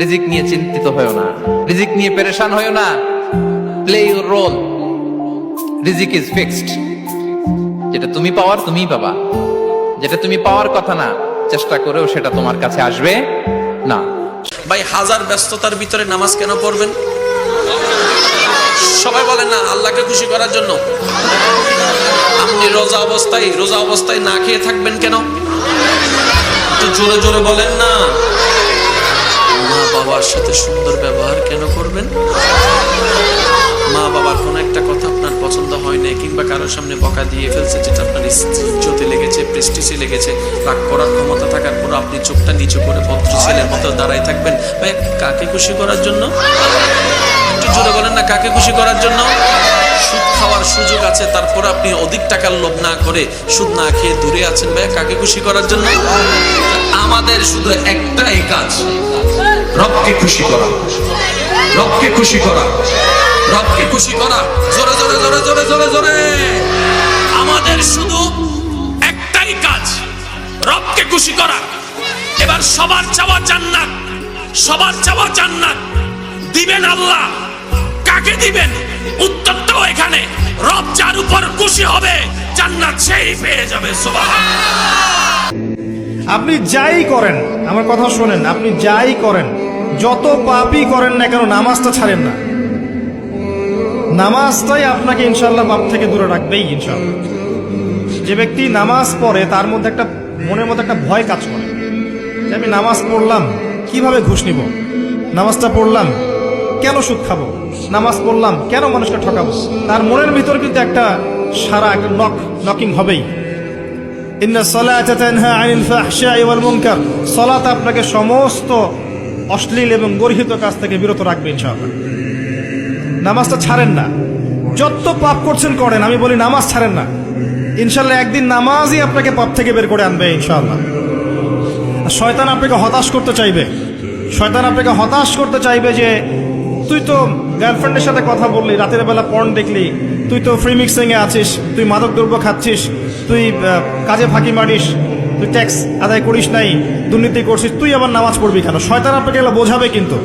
রিজিক নিয়ে চিন্তিত হয়েও না। রিজিক নিয়ে পেরেশান হয়েও না। প্লে ইউর রোল রিজিক ইজ ফিক্সড যেটা তুমি পাওয়ার, তুমিই পাবা। যেটা তুমি পাওয়ার কথা না, চেষ্টা করেও সেটা তোমার কাছে আসবে না। ভাই, হাজার ব্যস্ততার ভিতরে নামাজ কেন পড়বেন? সবাই বলেন না, আল্লাহকে খুশি করার জন্য। আপনি রোজা অবস্থায় রোজা অবস্থায় না খেয়ে থাকবেন কেন? একটু জোরে জোরে বলেন না। বাবার সাথে সুন্দর ব্যবহার কেন করবেন? মা বাবার কোনো একটা কথা আপনার পছন্দ হয় না কিংবা কারোর সামনে বকা দিয়ে ফেলছে যেটা আপনার ইজ্জতে লেগেছে প্রেস্টিজে লেগেছে, রাগ করার ক্ষমতা থাকার পর আপনি চোখটা নিচু করে ভদ্র ছেলের মতো দাঁড়ায় থাকবেন। ভাই, কাকে খুশি করার জন্য? একটু জোরে বলেন না, কাকে খুশি করার জন্য? সুদ খাওয়ার সুযোগ আছে, তারপর আপনি অধিক টাকার লোভ না করে সুদ না খেয়ে দূরে আছেন। ভাই, কাকে খুশি করার জন্য? আমাদের শুধু একটাই কাজ। রবকে খুশি করা। রবকে খুশি করা। রবকে খুশি করা। জোরে জোরে জোরে জোরে জোরে জোরে। আমাদের শুধু একটাই কাজ, রবকে খুশি করা। এবার সবার চাওয়া জান্নাত, সবার চাওয়া জান্নাত। দিবেন আল্লাহ। কাকে দিবেন? উত্তরটাও এখানে। রব যার উপর খুশি হবে, জান্নাত সেই পেয়ে যাবে সুবহান আপনি যাই করেন, আমার কথা শোনেন, আপনি যাই করেন, যত পাপই করেন না কেন, নামাজটা ছাড়েন না। নামাজটাই আপনাকে ইনশাল্লাহ পাপ থেকে দূরে রাখবেই ইনশাল্লাহ যে ব্যক্তি নামাজ পড়ে, তার মধ্যে একটা, মনের মধ্যে একটা ভয় কাজ করে। আমি নামাজ পড়লাম, কীভাবে ঘুষ নিব? নামাজটা পড়লাম, কেন সুদ খাব? নামাজ পড়লাম, কেন মানুষকে ঠকাবো? তার মনের ভিতর কিন্তু একটা সারা, একটা নক নকিং হবেই। সলাতা আপনাকে সমস্ত অশ্লীল এবং গর্হিত কাজ থেকে বিরত রাখবে, ইনশাআল্লাহ। নামাজটা ছাড়েন না। যত পাপ করছেন করেন, আমি বলি নামাজ ছাড়েন না। ইনশাল্লাহ একদিন নামাজই আপনাকে পাপ থেকে বের করে আনবে, ইনশাআল্লাহ। আর শয়তান আপনাকে হতাশ করতে চাইবে। শয়তান আপনাকে হতাশ করতে চাইবে যে, তুই তো গার্লফ্রেন্ডের সাথে কথা বললি, রাতের বেলা পর্ন দেখলি তুই তো ফ্রি মিক্সিং এ আছিস, তুই মাদক দ্রব্য খাচ্ছিস, তুই কাজে ফাঁকি মারিস, তুই ট্যাক্স আদায় করিস নাই, দুর্নীতি করছিস, তুই আবার নামাজ পড়বি কেন? শয়তান আপনাকে এগুলো বোঝাবে কিন্তু।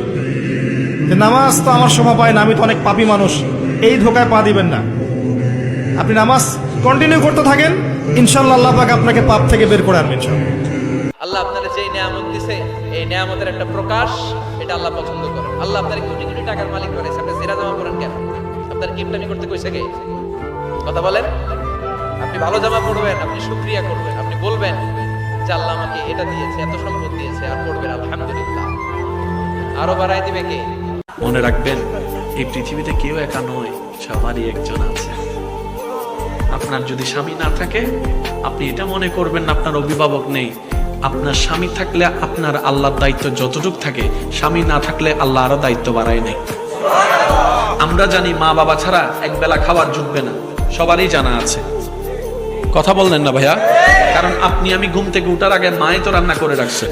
নামাজ তো আমার শোভা পায় না, আমি তো অনেক পাপী মানুষ, এই ধোকায় পা দিবেন না। আপনি নামাজ কন্টিনিউ করতে থাকেন ইনশাল্লাহ আল্লাহ পাক আপনাকে পাপ থেকে বের করে আনবেন আল্লাহ আপনারা যে নিয়ামত দিছে, এই নিয়ামতের একটা প্রকাশ, এটা আল্লাহ পছন্দ করে। আল্লাহ আপনার কোটি কোটি টাকার মালিক করেছে করতে কথা বলেন? আপনি ভালো জামা আপনি করবেন, আপনি বলবেন যে আল্লাহ আমাকে এটা দিয়েছে, এত সম্পদ দিয়েছে, আর পড়বেন, আলহামদুলিল্লাহ। আরও বাড়াই দিবে কে? মনে রাখবেন, এই পৃথিবীতে কেউ একা নয়, সবারই একজন আছে। আপনার যদি স্বামী না থাকে, আপনি এটা মনে করবেন না, আপনার অভিভাবক নেই। আপনার স্বামী থাকলে আপনার আল্লাহর দায়িত্ব যতটুক থাকে, স্বামী না থাকলে আল্লাহ আরও দায়িত্ব বাড়ায় নেই। আমরা জানি মা বাবা ছাড়া একবেলা খাবার জুটবে না। সবারই জানা আছে। কথা বললেন না ভাইয়া? কারণ আপনি আমি ঘুম থেকে উঠার আগে মায়ে তো রান্না করে রাখছে।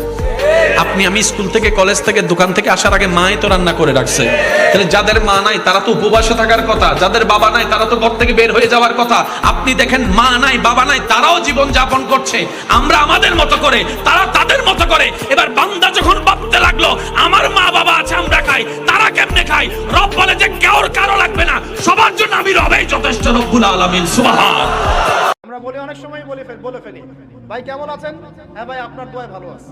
আপনি আমি স্কুল থেকে, কলেজ থেকে, দোকান থেকে আসার আগে মায়ে তো রান্না করে রাখছে। তাহলে যাদের মা নাই, তারা তো উপবাসে থাকার কথা। যাদের বাবা নাই, তারা তো ঘর থেকে বের হয়ে যাওয়ার কথা। আপনি দেখেন মা নাই, বাবা নাই, তারাও জীবন যাপন করছে। আমরা আমাদের মতো করে, তারা তাদের মতো করে। এবার বান্দা যখন ভাবতে লাগল, আমার মা বাবা আছে, আমরা খাই। তারা কেমনে খাই রব বলে যে, কেউর কারও লাগবে না। সবার জন্য আমি রবেই যথেষ্ট, রব্বুল আলামিন, সুবহান। আমরা বলি, অনেক সময় বলে বলে ফেলি। ভাই, কেমন আছেন? হ্যাঁ ভাই, আপনার দোয়া ভালো আছে।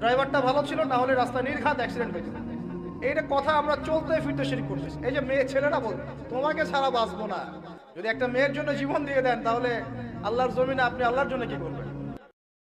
ড্রাইভারটা ভালো ছিল, না হলে রাস্তা নির্ঘাত অ্যাক্সিডেন্ট হয়ে এইটা কথা আমরা চলতে ফিরতে শিরিক করছি। এই যে মেয়ে ছেলেরা বল, তোমাকে ছাড়া বাঁচবো না। যদি একটা মেয়ের জন্য জীবন দিয়ে দেন, তাহলে আল্লাহর জমিনে আপনি আল্লাহর জন্য কি করবেন?